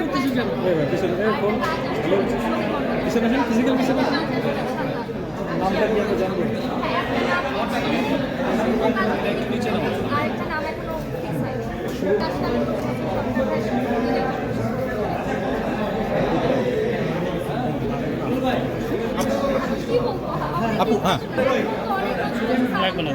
করতেছো কেন পিছনে আসেন ফিজিক্যাল পিছনে নামটা কি আমরা জানব আপু হ্যাঁ এক মিনিট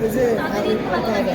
আমাদের ভালো লাগে